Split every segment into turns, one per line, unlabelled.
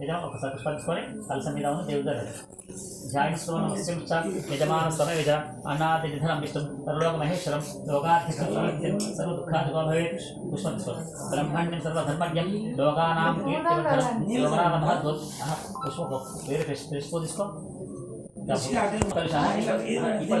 యజమాని ఒకసారి పుష్పించుకొని కలసం మీద ఉన్న దేవుడు గారు ధ్యానిస్తూ నమస్యం యజమాన స్వమే విజ అన్నాది నిధనం విష్ణు సర్వలోక మహేశ్వరం లోకాధిష్ఠం సర్వ దుఃఖాది భవేత్ పుష్పించుకోండి బ్రహ్మణ్యం సర్వధర్మజ్ఞం లోకానాం కీర్తివర్ధనం యోగనాథ మహద్భుత్ పుష్ప వేరే పుష్ప తీసుకో ఇప్పుడు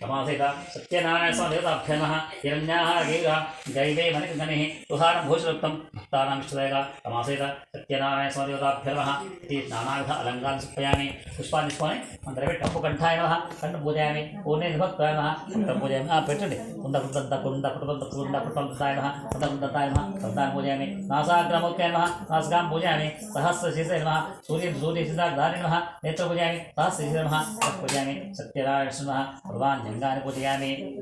समाधित सत्यनारायणस्वामिदेवताभ्यनः हिरण्याः गेगः दैवे मनिगणिः उदाहरणभूषलुप्तं भक्तानां श्रेयः समासित सत्यनारायणस्वामिदेवताभ्यनः इति नानाविध अलङ्कान् सुपयामि पुष्पादिस्वामि अनन्तरमे टप्पुकण्ठाय नमः, कण्ठं पूजयामि, पूर्णे भक्ताय नमः, कण्ठं पूजयामि, आ पेट्टण्डि कुन्दकुन्दन्त कुन्दकुटबन्तकुन्दकुटबन्ताय नमः कुन्दकुन्दताय नमः कुन्दान् पूजयामि नासाग्रमुख्याय नमः నమ సూర్య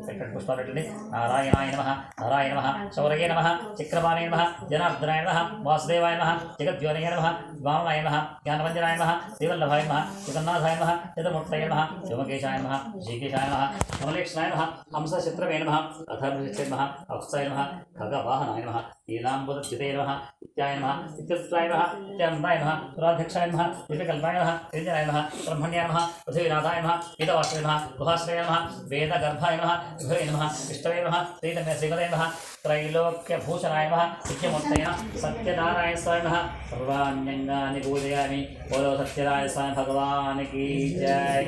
సూర్య పుష్పాలు పెట్టండి నారాయణాయ నమ నారాయణ నమ శౌరయే నమ చక్రపాణయ నమ జనార్దనాయ నమ వాసుదేవాయ నమ జగద్యోనయ నమ వామనాయ నమ జ్ఞానవంజనాయ నమ శ్రీవల్లభాయ నమ జగన్నాథాయ నమ చతుర్మూర్తయ నమ శివకేశాయ నమ శ్రీకేశాయ నమ కమలేక్షణాయ నమ హంసశత్రమే నమ అథర్వచిత్రే నమ అక్షాయ నమ ఖగవాహనాయ నమ నీలాంబుదచితే నమ ఇత్యాయ నమ నిత్యత్వాయ నమ నిత్యానందాయ నమ పురాధ్యక్షాయ నమ విజయకల్పాయ నమ నిరంజనాయ నమ బ్రహ్మణ్యాయ నమ పృథ్వీనాథాయ నమ వేదవాశ్రయ నమ గుహాశ్రయ నమ వేదగర్భాయ నమ విభవే నమ విష్ణవే నమ శ్రీరమ్య శ్రీమదే నమ త్రైలోక్యభూషణాయ నమ నిత్యమూర్తయ సత్యనారాయణ స్వామి నమ సర్వాణ్యంగాన్ని పూజయామి బోలో సత్యనారాయణ స్వామి భగవానికి జై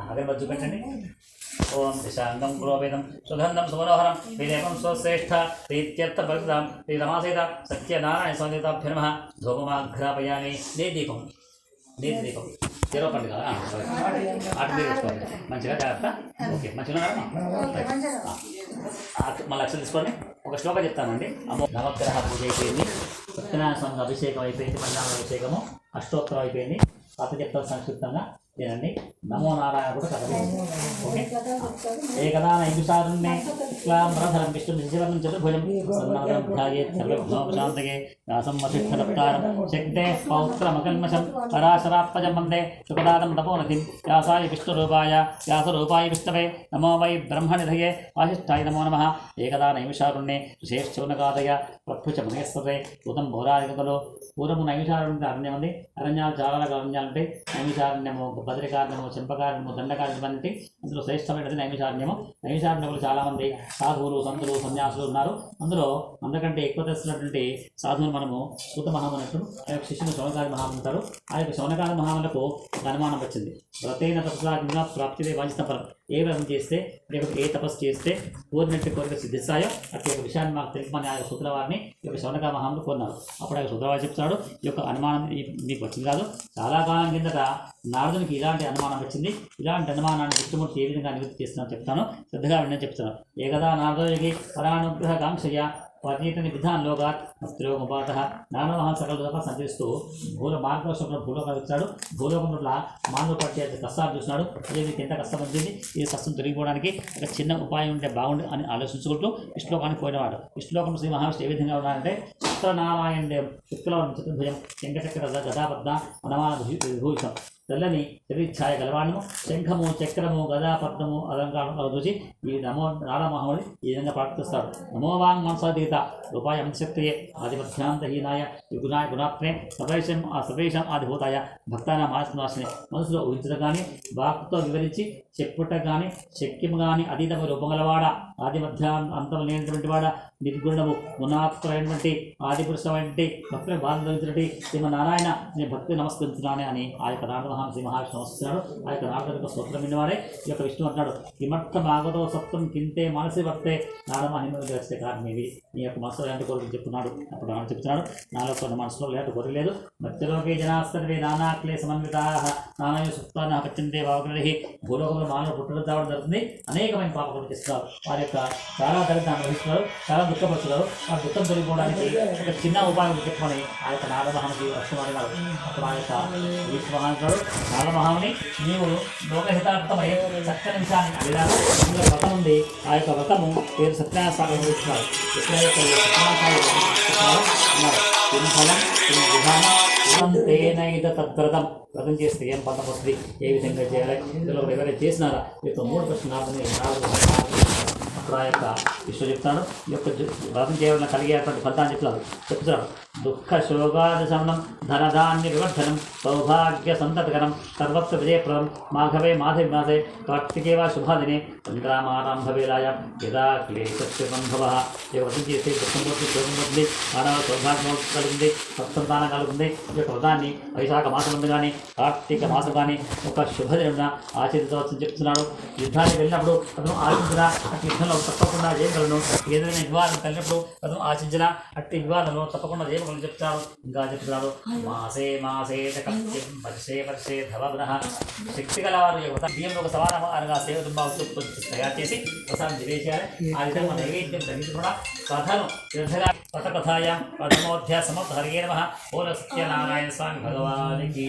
అగరబజ్జు పెట్టండి ఓం దిశాంగం పురోవేదం సుగంధం సుమనోహరం విదేవం స్వశ్రేష్ఠ ప్రీత్యర్థ భక్తాం శ్రీ రమాసేత సత్యనారాయణ స్వామితాభ్య నమ ధూపమాఘ్రాపయామి నే దీపం నే దీపం పండుగ ఆ, అటు మీరు తీసుకోండి. మంచిగా జాగ్రత్త. ఓకే మంచిగా. మళ్ళీ అక్షలు తీసుకోండి ఒక శ్లోకం చెప్తానండి. అమ్మో నవగ్రహ పూజ అయిపోయింది. సత్యనారాయణ స్వామి అభిషేకం అయిపోయింది పంచాంగ అభిషేకము అష్టోత్తరం అయిపోయింది. కథ చెప్తాను సంక్షిప్తంగా తినండి నమో నారాయణ కూడా కథ ఓకే. ఏకదా నైమిషారుణ్ణే శుక్లాంబరధరం విష్ణు శిశివర్ణం చతుర్భుజం సన్నాదం ధ్యాయేత్ సర్వభౌమశాంతకే వ్యాసం వసిష్ఠరప్తారం శక్తే పౌత్రమకల్మషం పరాశరాత్మజం వందే సుఖదాదం తపోనతిం వ్యాసాయ విష్ణురూపాయ వ్యాసరూపాయ విష్ణవే. నమో వై బ్రహ్మనిధయే వాసిష్ఠాయ నమో నమః. ఏకదా నైమిషారుణ్ణే విశేషౌనకాదయ ప్రపృచ భూతం భోరాధికతలో పూర్వము అరణ్యం ఉంది అరణ్యాలు చాలా రకాల అరణ్యాలు ఉంటాయి నైమిషారణ్యము బద్రికారణ్యము చెంపకారణ్యము దండకారణ్యం వంటి అందులో శ్రేష్టమైనది నైమిషారణ్యము. నైమిషారణ్యములు చాలామంది సాధువులు సంతులు సన్యాసులు ఉన్నారు. అందులో అందరికంటే ఎక్కువ తెలిసినటువంటి సాధువులు మనము సూత మహామనుడు ఆ యొక్క శిష్యులు శౌనకాది మహామంటారు ఆ యొక్క శౌనకాది మహాములకు ఒక అనుమానం వచ్చింది. వ్రతైన తపస్సులాగా ప్రాప్తిదే వాంఛిత ఫలం. ఏ వ్రతం చేస్తే లేకపోతే ఏ తపస్సు చేస్తే కోరినట్టు కోరిక సిద్ధిస్తాయో అట్టి ఒక విషయాన్ని మాకు తెలుపమని ఆ యొక్క సూత్ర వారిని ఈ యొక్క శౌనక మహాములు కోరినారు. అప్పుడు ఆ యొక్క సూత్రవారు చెప్తాడు ఈ యొక్క అనుమానం మీకు వచ్చింది కాదు. చాలా కాలం కిందట నారదునికి ఇలాంటి అనుమానం వచ్చింది. ఇలాంటి అనుమానాన్ని విష్ణుమూర్తి ఏ విధంగా నివృత్తి చేస్తున్నారో చెప్తాను. శ్రద్ధగా వినని చెప్తాను ఏకదా నారదయోగి పరానుగ్రహ కాంక్షయ పర్యటన విధానంలోగా స్త్రీలోకపాత నానవ సకల సంచరిస్తూ భూల మార్గదర్శకుడు భూలోకం వచ్చాడు. భూలోకం పట్ల మానవ పట్టే కష్టాలు చూసినాడు అదే మీకు ఎంత కష్టం వచ్చింది? ఈ కష్టం తొలగిపోవడానికి ఒక చిన్న ఉపాయం ఉంటే బాగుండు అని ఆలోచించుకుంటూ ఇష్టలోకానికి పోయినవాడు. ఇష్టలోకం శ్రీ మహావిష్ణు ఏ విధంగా ఉన్నాడంటే శుక్రనారాయణ దేవ్ శుక్లవరం చతుర్భుజం వెంకటచక్ర గదాపద్మ మనమాన విభూషం తెల్లని శరీచ్ఛాయ గలవాణము శంఖము చక్రము గదాపద్మము అలంకారం చూసి ఈ నమో నారామహముని ఈ విధంగా ప్రార్థిస్తాడు నమో వాంగ్ మనసాతీత రూపాయ అంశక్తియే ఆదిమధ్యాంతహీనాయ విగుణాయ గుణాత్మే సర్వేశం ఆ సర్వేశం ఆదిభూతాయ భక్తాన మానసనివాసనే మనసులో ఊహించడం కానీ వాక్తో వివరించి చెప్పుట కానీ శక్యము కానీ అతీతము రూపగలవాడ ఆది మధ్య అంతం లేనటువంటి వాడ నిర్గుణము గుణాత్మైనటువంటి ఆది పురుషమైనటువంటి భక్తుని బాధించినటువంటి శ్రీమ నారాయణ నేను భక్తి నమస్కరించున్నానే అని ఆ యొక్క నారాయణ మహాన్ శ్రీ మహావిష్ణు వస్తున్నాడు ఆ యొక్క నారద యొక్క స్తోత్రం విన్నవాడే ఈ యొక్క విష్ణు అంటున్నాడు కిమర్థ భాగవతో సత్వం కింతే మనసి వర్తే నారమహిమ తెలిస్తే కారణం ఇది నీ యొక్క మనసులో ఎలాంటి కోరికలు చెప్తున్నాడు. అప్పుడు ఆయన చెప్తున్నాడు నాలో కొన్ని మనసులో ఎలాంటి కోరిక లేదు. మధ్యలోకి జనాస్తర్వే నానాక్లే సమన్వితా నానా సుప్తాన్ని పచ్చంతే భావగ్రహి. భూలోకంలో మానవ పుట్టడం తావడం జరుగుతుంది. అనేకమైన పాపకులు చేస్తున్నారు. వారి యొక్క చాలా దళిత అనుభవిస్తున్నారు చాలా దుఃఖపరుస్తున్నారు. ఆ దుఃఖం తొలగిపోవడానికి ఒక చిన్న ఉపాయం చెప్పమని ఆ యొక్క నారమహానికి వస్తున్నారు అప్పుడు ఆ యొక్క విశ్వమహానుడు నారమహాముని నీవు లోకహితార్థమై చక్కని విషయాన్ని అడిగారు. ఇందులో వ్రతం ఉంది. ఆ యొక్క వ్రతము పేరు సత్యనారాయణ స్వామి తద్వ్రతం. వ్రతం చేస్తే ఏం పంట వస్తుంది? ఏ విధంగా చేయాలి? ఇందులో ఎవరైనా చేసినారా ఈ యొక్క మూడు ప్రశ్నలు నాలుగు అప్పుడు ఆ యొక్క విశ్వ చెప్తాడు. ఈ యొక్క వ్రతం చేయడం కలిగేటువంటి ఫలితాన్ని చెప్తాడు. చెప్తాడు. దుఃఖ శోగాది ధనధాన్య వివర్ధనం సౌభాగ్య సంతతకరం సర్వత్ర విజయప్రదం మాఘవే మాధవి మాసే కార్తికే వా శుభాదినే సంగ్రామారంభవేలాయ యదా క్లేశస్య సంభవ ఈ వ్రతం చేస్తే దుఃఖం పోతుంది శోకం పోతుంది మానవ సౌభాగ్యం కలిగింది సత్సంతానం కలుగుతుంది ఈ యొక్క వ్రతాన్ని వైశాఖ మాసం ముందు కానీ కార్తీక మాసం కానీ ఒక శుభదిన ఆచరించవచ్చని చెప్తున్నాడు యుద్ధానికి వెళ్ళినప్పుడు అతను ఆచరించిన అట్టి యుద్ధంలో తప్పకుండా చేయగలను ఏదైనా వివాదం కలిగినప్పుడు అతను ఆచరించిన అట్టి వివాదంలో తప్పకుండా చేయగలను చెప్తాడు ఇంకా చెప్తున్నాడు మాసే మాసే వర్షే వర్షే ధవగ్న శక్తి గలవారు ఈ వ్రతం బియ్యంలో ఒక సమానం అనగా సేవ దుంబా తయారు చేసి ప్రసాదం నివేశారు ఆ విధంగా నైవేద్యం తగ్గించి కూడా కథను శ్రద్ధగా కథకథాయాం ప్రథమోధ్యాయ సమర్థ హరిగే నమ. ఓల సత్యనారాయణ స్వామి భగవానికి